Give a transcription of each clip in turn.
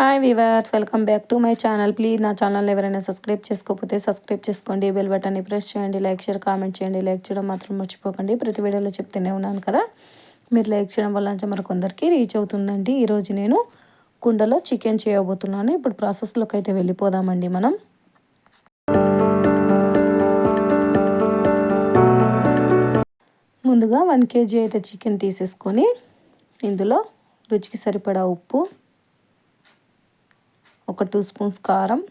Hi viewers welcome back to my channel please నా channel ఎవరైనా subscribe చేసుకోకపోతే subscribe చేసుకోండి. బెల్ బటన్ని ప్రెస్ చేయండి. లైక్ షేర్ కామెంట్ చేయండి. లైక్ చేయడం మాత్రం మర్చిపోకండి. ప్రతి వీడియోలో చెప్తూనే ఉన్నాను కదా. మీరు లైక్ చేయడం వల్ల కొందరికి రీచ్ అవుతుందండి. ఈరోజు నేను కుండలో చికెన్ చేయబోతున్నాను. ఇప్పుడు ప్రాసెస్లోకి అయితే వెళ్ళిపోదామండి మనం. ముందుగా వన్ కేజీ అయితే చికెన్ తీసేసుకొని ఇందులో రుచికి సరిపడా ఉప్పు ఒక టూ స్పూన్స్ కారం.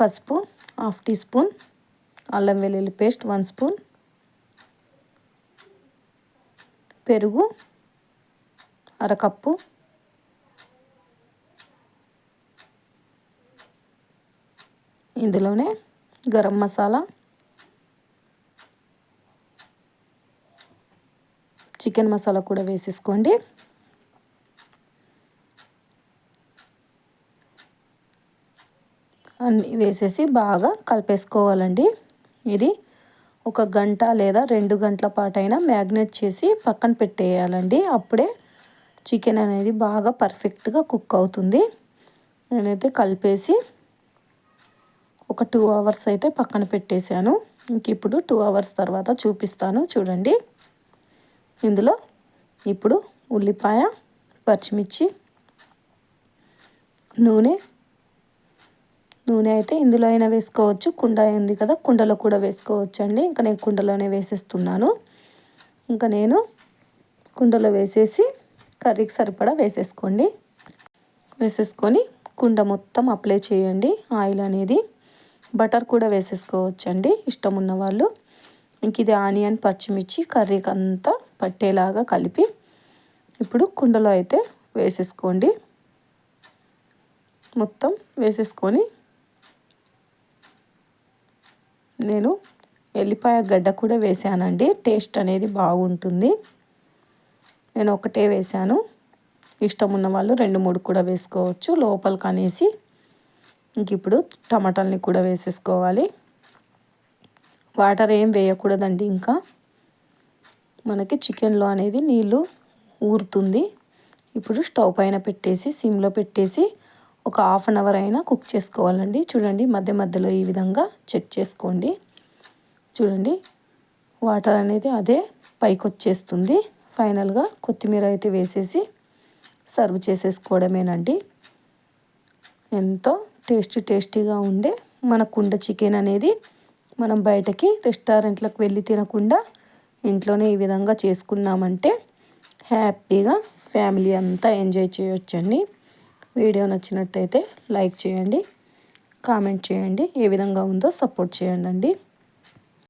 పసుపు హాఫ్ టీ స్పూన్. అల్లం వెల్లుల్లి పేస్ట్ వన్ స్పూన్. పెరుగు అరకప్పు. ఇందులోనే గరం మసాలా. చికెన్ మసాలా కూడా వేసేసుకోండి. అన్నీ వేసేసి బాగా కలిపేసుకోవాలండి. ఇది ఒక గంట లేదా రెండు గంటల పాటైనా మ్యాగ్నేట్ చేసి పక్కన పెట్టేయాలండి. అప్పుడే చికెన్ అనేది బాగా పర్ఫెక్ట్గా కుక్ అవుతుంది. నేనైతే కలిపేసి ఒక టూ అవర్స్ అయితే పక్కన పెట్టేశాను. ఇంక ఇప్పుడు టూ అవర్స్ తర్వాత చూపిస్తాను. చూడండి. ఇందులో ఇప్పుడు ఉల్లిపాయ పచ్చిమిర్చి నూనె నూనె అయితే ఇందులో అయినా వేసుకోవచ్చు. కుండ ఉంది కదా కుండలో కూడా వేసుకోవచ్చు అండి ఇంకా నేను కుండలోనే వేసేస్తున్నాను. ఇంకా నేను కుండలో వేసేసి కర్రీకి సరిపడా వేసేసుకోండి. వేసేసుకొని కుండ మొత్తం అప్లై చేయండి ఆయిల్ అనేది. బటర్ కూడా వేసేసుకోవచ్చు అండి ఇష్టం ఉన్న వాళ్ళు. ఇంక ఇది ఆనియన్ పచ్చిమిర్చి కర్రీకి అంతా పట్టేలాగా కలిపి ఇప్పుడు కుండలో అయితే వేసేసుకోండి. మొత్తం వేసేసుకొని నేను ఎల్లిపాయ గడ్డ కూడా వేసానండి. టేస్ట్ అనేది బాగుంటుంది. నేను ఒకటే వేసాను. ఇష్టం ఉన్న వాళ్ళు రెండు మూడు కూడా వేసుకోవచ్చు. లోపలికి అనేసి ఇంక ఇప్పుడు టమాటాలని కూడా వేసేసుకోవాలి. వాటర్ ఏం వేయకూడదండి ఇంకా. మనకి చికెన్లో అనేది నీళ్ళు ఊరుతుంది. ఇప్పుడు స్టవ్ పైన పెట్టేసి సిమ్లో పెట్టేసి ఒక హాఫ్ అన్ అవర్ అయినా కుక్ చేసుకోవాలండి. చూడండి మధ్య మధ్యలో ఈ విధంగా చెక్ చేసుకోండి. చూడండి వాటర్ అనేది అదే పైకి వచ్చేస్తుంది. ఫైనల్గా కొత్తిమీర అయితే వేసేసి సర్వ్ చేసేసుకోవడమేనండి. ఎంతో టేస్టీ టేస్టీగా ఉండే మన కుండ చికెన్ అనేది మనం బయటకి రెస్టారెంట్లకు వెళ్ళి తినకుండా ఇంట్లోనే ఈ విధంగా చేసుకున్నామంటే హ్యాపీగా ఫ్యామిలీ అంతా ఎంజాయ్ చేయొచ్చండి. వీడియో నచ్చినట్టయితే లైక్ చేయండి కామెంట్ చేయండి ఏ విధంగా ఉందో సపోర్ట్ చేయండి